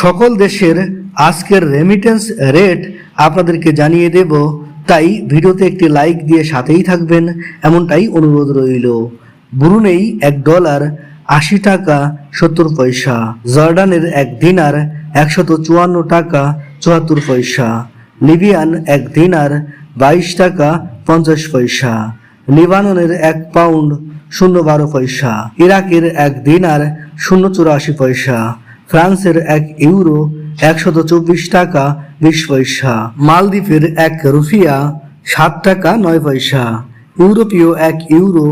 সকল দেশের আজকের রেমিটেন্স রেট আপনাদেরকে জানিয়ে দেব। তাই ভিডিওতে একটি লাইক দিয়ে সাথেই থাকবেন, এমনটাই অনুরোধ রইল। ব্রুনেই এক ডলার আশি টাকা সত্তর পয়সা, জর্ডানের এক দিনার একশত চুয়ান্ন টাকা চুয়াত্তর পয়সা, লিবিয়ান এক দিনার বাইশ টাকা পঞ্চাশ পয়সা, লিবাননের এক পাউন্ড শূন্য বারো পয়সা, ইরাকের এক দিনার শূন্য চুরাশি পয়সা ফ্রান্সের এক ইউরো একশত চব্বিশ টাকা বিশ পয়সা, মালদ্বীপের এক রুফিয়া সাত টাকা নয় পয়সা, ইউরোপীয় এক ইউরো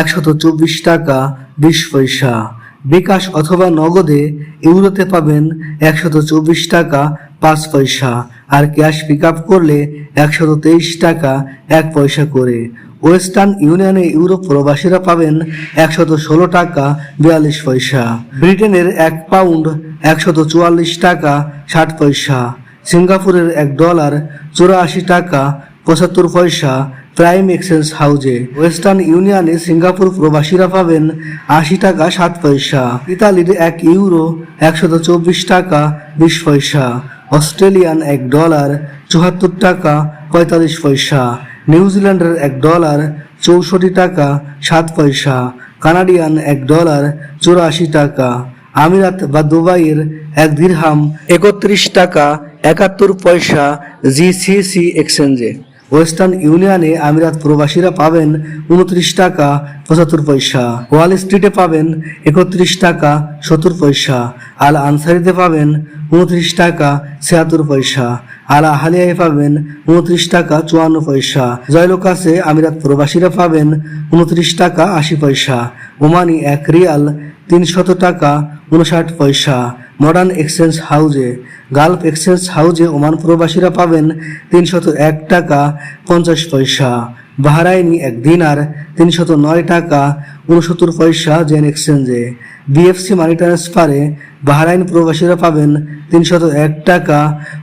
একশত চব্বিশ টাকা বিশ পয়সা। বিকাশ অথবা নগদে ইউরোতে পাবেন একশত চব্বিশ টাকা পাঁচ পয়সা আর ক্যাশ পিক আপ করলে একশত তেইশ টাকা এক পয়সা করে। ওয়েস্টার্ন ইউনিয়নে ইউরোপ প্রবাসীরা পাবেন একশত ষোলো টাকা বিয়াল্লিশ পয়সা। ব্রিটেনের এক পাউন্ড একশত চুয়াল্লিশ টাকা ষাট পয়সা। সিঙ্গাপুরের এক ডলার চুরাশি টাকা পঁচাত্তর পয়সা প্রাইম এক্সচেঞ্জ হাউজে। ওয়েস্টার্ন ইউনিয়নে সিঙ্গাপুর প্রবাসীরা পাবেন আশি টাকা সাত পয়সা। ইতালির এক ইউরো একশত চব্বিশ টাকা বিশ পয়সা। অস্ট্রেলিয়ান এক ডলার চুয়াত্তর টাকা পঁয়তাল্লিশ পয়সা। নিউজিল্যান্ডের এক ডলার চৌষট্টি টাকা, সাত পয়সা, কানাডিয়ান এক ডলার চুরাশি টাকা, আমিরাত বা দুবাইয়ের এক দিরহাম একত্রিশ টাকা, একাত্তর পয়সা জিসিসি এক্সচেঞ্জে। ওয়েস্টার্ন ইউনিয়নে আমিরাত প্রবাসীরা পাবেন উনত্রিশ টাকা, পঁচাত্তর পয়সা। ওয়াল স্ট্রিটে পাবেন একত্রিশ টাকা, সত্তর পয়সা। আল আনসারিতে পাবেন উনত্রিশ টাকা, ছিয়াত্তর পয়সা। আল আহালিয়ায় পাবেন উনত্রিশ টাকা চুয়ান্ন পয়সা। জয়লোকাসে আমিরাত প্রবাসীরা পাবেন উনত্রিশ টাকা আশি পয়সা। ওমানি এক রিয়াল তিনশত টাকা উনষাট পয়সা। মডার্ন এক্সচেঞ্জ হাউজে, গালফ এক্সচেঞ্জ হাউজে ওমান প্রবাসীরা পাবেন তিনশত এক টাকা পঞ্চাশ পয়সা। বাহরাইনি এক দিনার তিনশত নয় টাকা উনসত্তর পয়সা জেন এক্সচেঞ্জে। বিএফসি মানি ট্রান্সফারে বাহরাইন প্রবাসীরা পাবেন তিনশত এক টাকা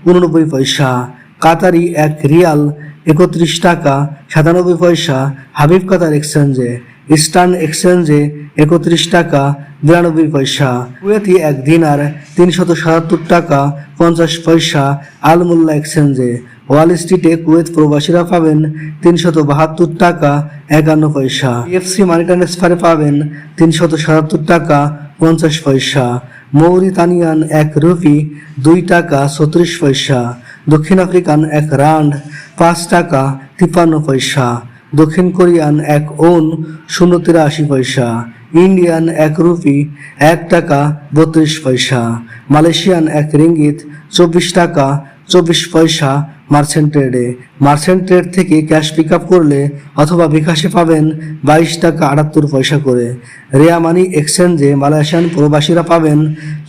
উননব্বই পয়সা। কাতারি এক রিয়াল, একত্রিশ টাকা, সাতানব্বই পয়সা। হাবিব কাতার এক্সচেঞ্জে, ইস্টার্ন এক্সচেঞ্জে একত্রিশ টাকা, বিরানব্বই পয়সা। কুয়েতি এক দিনার তিনশত সাতাত্তর টাকা, পঞ্চাশ পয়সা। আলমুল্লা এক্সচেঞ্জে ওয়াল স্ট্রিটে কুয়েত প্রবাসীরা পাবেন তিনশত বাহাত্তর টাকা, একান্ন পয়সা। এফসি মানি ট্রান্সফারে পাবেন তিনশত সাতাত্তর টাকা, পঞ্চাশ পয়সা। মৌরিতানিয়ান এক রুপি, দুই টাকা, ছত্রিশ পয়সা। দক্ষিণ আফ্রিকান এক রান্ড, পাঁচ টাকা, তিপ্পান্ন পয়সা। দক্ষিণ কোরিয়ান এক ওন, শূন্য তিরাশি পয়সা। ইন্ডিয়ান এক রুপি, এক টাকা, বত্রিশ পয়সা। মালয়েশিয়ান এক রিঙ্গিত, চব্বিশ টাকা চব্বিশ পয়সা মার্চেন্ট ট্রেডে মার্চেন্ট ট্রেড থেকে ক্যাশ পিক আপ করলে অথবা বিকাশে পাবেন বাইশ টাকা আটাত্তর পয়সা করে। রেয়া মানি এক্সচেঞ্জে মালয়েশিয়ান প্রবাসীরা পাবেন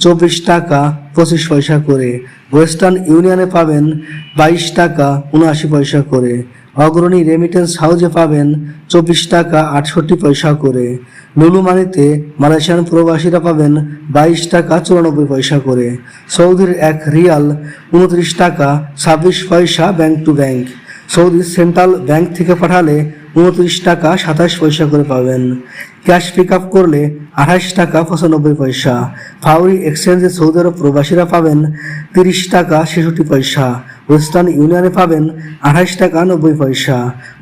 চব্বিশ টাকা পঁচিশ পয়সা করে। ওয়েস্টার্ন ইউনিয়নে পাবেন বাইশ টাকা উনআশি পয়সা করে। অগ্রণী রেমিটেন্স হাউজে পাবেন চব্বিশ টাকা আটষট্টি পয়সা করে। লুলু মানিতে মালয়েশিয়ান প্রবাসীরা পাবেন বাইশ টাকা চুরানব্বই পয়সা করে। সৌদির এক রিয়াল উনত্রিশ টাকা ছাব্বিশ পয়সা bank to bank Saudi central bank থেকে পাঠালে উনত্রিশ টাকা সাতাশ পয়সা করে পাবেন। ক্যাশ পিক আপ করলে আঠাশ টাকা পঁচানব্বই পয়সা। ফাউরি এক্সচেঞ্জে সৌদি আরব প্রবাসীরা পাবেন তিরিশ টাকা ছেষট্টি পয়সা। ওয়েস্টার্ন ইউনিয়নে পাবেন আঠাশ টাকা নব্বই পয়সা,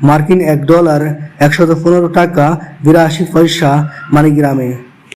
মার্কিন এক ডলার একশত পনেরো টাকা বিরাশি পয়সা মানিগ্রামে।